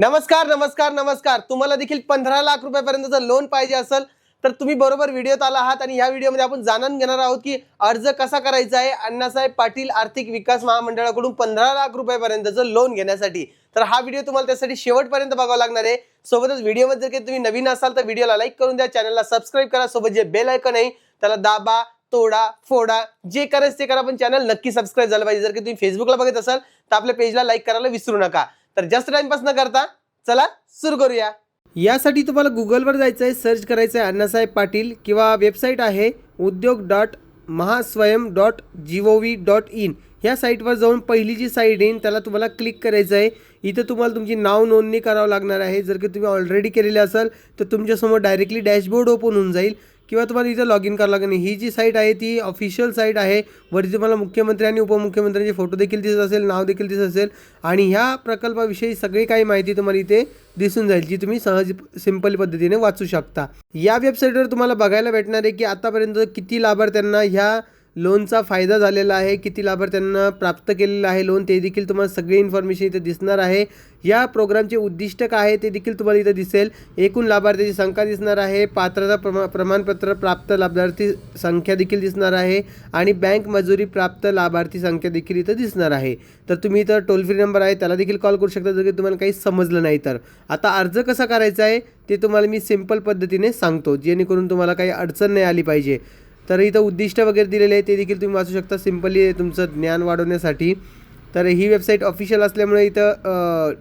नमस्कार नमस्कार नमस्कार. तुम्हाला देखील पंधरा लाख रुपयापर्यंतचं लोन पाहिजे असेल तर तुम्ही बरोबर व्हिडिओत आला आहात आणि या व्हिडिओमध्ये आपण जाणून घेणार आहोत की अर्ज कसा करायचा आहे. अण्णासाहेब पाटील आर्थिक विकास महामंडळाकडून पंधरा लाख रुपयापर्यंतचं लोन घेण्यासाठी. तर हा व्हिडिओ तुम्हाला त्यासाठी शेवटपर्यंत बघावा लागणार आहे. सोबतच व्हिडिओमध्ये जर काही तुम्ही नवीन असाल तर व्हिडिओला लाईक करून द्या. चॅनलला सबस्क्राईब करा. सोबत जे बेल ऐकन आहे त्याला दाबा तोडा फोडा. जे करायचं ते करा पण चॅनल नक्की सबस्क्राईब झालं पाहिजे. जर की तुम्ही फेसबुकला बघत असाल तर आपल्या पेजला लाईक करायला विसरू नका. तर जास्त टाइमपास न करता चला सुरू करूया. यासाठी तुम्हाला गुगलवर जायचं आहे सर्च करायचं आहे अण्णासाहेब पाटील किंवा वेबसाईट आहे Udyog dot Mahaswayam dot G O V dot in ह्या साईटवर जाऊन पहिली जी साईट येईन त्याला तुम्हाला क्लिक करायचं आहे इथं तुम्हाला तुमची नाव नोंदणी करावं लागणार आहे. जर की तुम्ही ऑलरेडी केलेली असाल तर तुमच्यासमोर डायरेक्टली डॅशबोर्ड ओपन होऊन जाईल. किंवा तुम्हाला इथं लॉग इन करावं लागेल. ही जी साईट आहे ती ऑफिशियल साईट आहे. वरती तुम्हाला मुख्यमंत्री आणि उपमुख्यमंत्र्यांचे फोटो देखील दिसत असेल नाव देखील दिसत असेल. आणि ह्या प्रकल्पाविषयी सगळी काही माहिती तुम्हाला इथे दिसून जाईल जी तुम्ही सहज सिंपल पद्धतीने वाचू शकता. या वेबसाईटवर तुम्हाला बघायला भेटणार आहे की आतापर्यंत किती लाभार्थ्यांना ह्या लोनचा फायदा झालेला आहे किती लाभार्थ्यांना प्राप्त केलेलं आहे लोन ते देखील तुम्हाला सगळी इन्फॉर्मेशन इथे दिसणार आहे. या प्रोग्रामचे उद्दिष्ट काय आहे ते देखील तुम्हाला इथं दिसेल. एकूण लाभार्थ्याची संख्या दिसणार आहे पात्रता प्रमा प्रमाणपत्र प्राप्त लाभार्थी संख्या देखील दिसणार आहे आणि बँक मजुरी प्राप्त लाभार्थी संख्या देखील इथं दिसणार आहे. तर तुम्ही इथं टोल फ्री नंबर आहे त्याला देखील कॉल करू शकता जर की तुम्हाला काही समजलं नाही तर. आता अर्ज कसा करायचा आहे ते तुम्हाला मी सिंपल पद्धतीने सांगतो जेणेकरून तुम्हाला काही अडचण नाही आली पाहिजे. तर इथं उद्दिष्ट वगैरे दिलेले आहे ते देखील तुम्ही वाचू शकता. सिम्पली तुमचं ज्ञान वाढवण्यासाठी. तर ही वेबसाईट ऑफिशियल असल्यामुळे इथं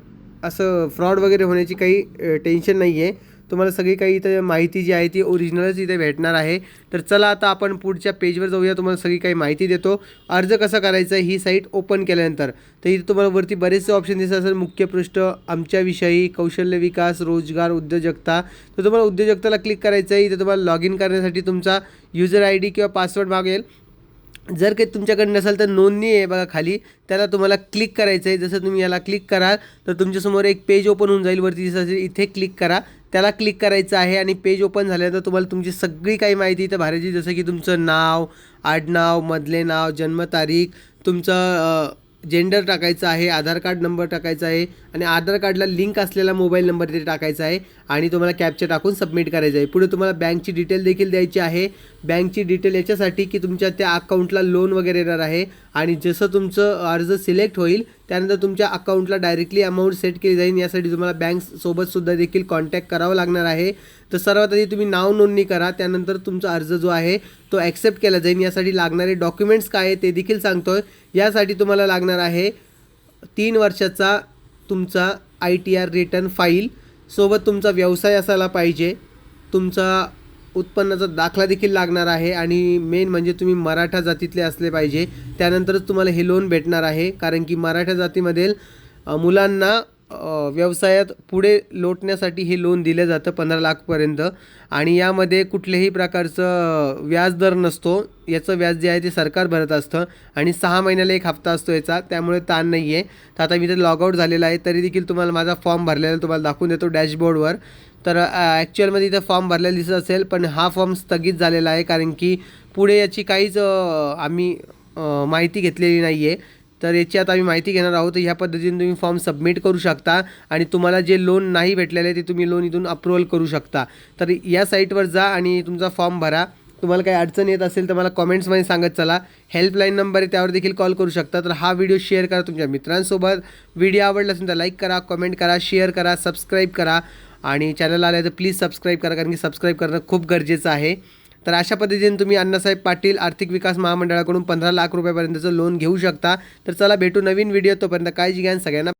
असं फ्रॉड वगैरे होण्याची काही टेन्शन नाही आहे तुम्हाला सगळी काही इथं माहिती जी आहे ती ओरिजिनलच इथे भेटणार आहे. तर चला आता आपण पुढच्या पेजवर जाऊया तुम्हाला सगळी काही माहिती देतो. अर्ज कसा करायचा ही साईट ओपन केल्यानंतर. तर इथे तुम्हाला वरती बरेचसे ऑप्शन दिसत असेल. मुख्य पृष्ठ आमच्याविषयी कौशल्य विकास रोजगार उद्योजकता. तर तुम्हाला उद्योजकताला क्लिक करायचं आहे. इथे तुम्हाला लॉग इन करण्यासाठी तुमचा युजर आय डी किंवा पासवर्ड मागेल. जर काही तुमच्याकडे नसेल तर नोंदणी आहे बघा खाली. त्याला तुम्हाला क्लिक करायचं आहे. जसं तुम्ही याला क्लिक कराल तर तुमच्यासमोर एक पेज ओपन होऊन जाईल. वरती दिसत असेल इथे क्लिक करा. त्याला क्लिक करायचं आहे आणि पेज ओपन झाल्यानंतर तुम्हाला तुमची सगळी काही माहिती इथं भरायची जसं की तुमचं नाव आडनाव मधले नाव जन्मतारीख तुमचं जेंडर टाकायचं आहे आधार कार्ड नंबर टाकायचा आहे आणि आधार कार्डला लिंक असलेला मोबाईल नंबर तिथे टाकायचा आहे आणि तुम्हाला कॅप्चर टाकून सबमिट करायचं आहे. पुढे तुम्हाला बँकची डिटेल देखील द्यायची आहे. बँकची डिटेल याच्यासाठी की तुमच्या त्या अकाउंटला लोन वगैरे येणार आहे. आणि जसं तुमचं अर्ज सिलेक्ट होईल त्यानंतर तुमच्या अकाउंटला डायरेक्टली अमाऊंट सेट केली जाईल. यासाठी तुम्हाला बँकसोबतसुद्धा देखील कॉन्टॅक्ट करावं लागणार आहे. तर सर्वात आधी तुम्ही नाव नोंदणी करा त्यानंतर तुमचा अर्ज जो आहे तो ॲक्सेप्ट केला जाईल. यासाठी लागणारे डॉक्युमेंट्स काय आहे ते देखील सांगतोय. यासाठी तुम्हाला लागणार आहे तीन वर्षाचा तुमचा I T R return file सोबत तुमचा व्यवसाय असायला पाहिजे. तुमचा उत्पन्नाचा दाखला देखील लागणार आहे आणि मेन म्हणजे तुम्ही मराठा जातीतले असले पाहिजे. त्यानंतरच तुम्हाला हे लोन भेटणार आहे. कारण की मराठा जातीमधील मुलांना व्यवसायात पुढे लोटण्यासाठी हे लोन दिलं जातं पंधरा लाखपर्यंत. आणि यामध्ये कुठल्याही प्रकारचं व्याजदर नसतो. याचं व्याज जे आहे ते सरकार भरत असतं. आणि सहा महिन्याला एक हप्ता असतो याचा. त्यामुळे ताण नाही आहे तर आता मी तर लॉगआउट झालेला आहे. तरी देखील तुम्हाला माझा फॉर्म भरलेला तुम्हाला दाखवून देतो डॅशबोर्डवर तर ॲक्च्युअलमध्ये इथं फॉर्म भरलेला दिसत असेल. पण हा फॉर्म स्थगित झालेला आहे. कारण की पुढे याची काहीच आम्ही माहिती घेतलेली नाही आहे तर याची आता आम्ही माहिती घेणार आहोत. ह्या पद्धतीने तुम्ही फॉर्म सबमिट करू शकता आणि तुम्हाला जे लोन नाही भेटलेलं आहे ते तुम्ही लोन इथून अप्रुव्हल करू शकता. तर या साईटवर जा आणि तुमचा फॉर्म भरा. तुम्हाला काही अडचण येत असेल तर मला कॉमेंट्समध्ये सांगत चला. हेल्पलाईन नंबर आहे त्यावर देखील कॉल करू शकता. तर हा व्हिडिओ शेअर करा तुमच्या मित्रांसोबत. व्हिडिओ आवडला असेल तर लाईक करा कमेंट करा शेअर करा सबस्क्राईब करा. आणि चॅनल आलं तर प्लीज सबस्क्राईब करा कारण की सबस्क्राईब करणं खूप गरजेचं आहे. तर अशा पद्धतीने तुम्ही अण्णासाहेब पाटील आर्थिक विकास महामंडळाकडून पंधरा लाख रुपयापर्यंतचं लोन घेऊ शकता. तर चला भेटू नवीन व्हिडिओ तोपर्यंत काळजी घ्या सगळ्यांना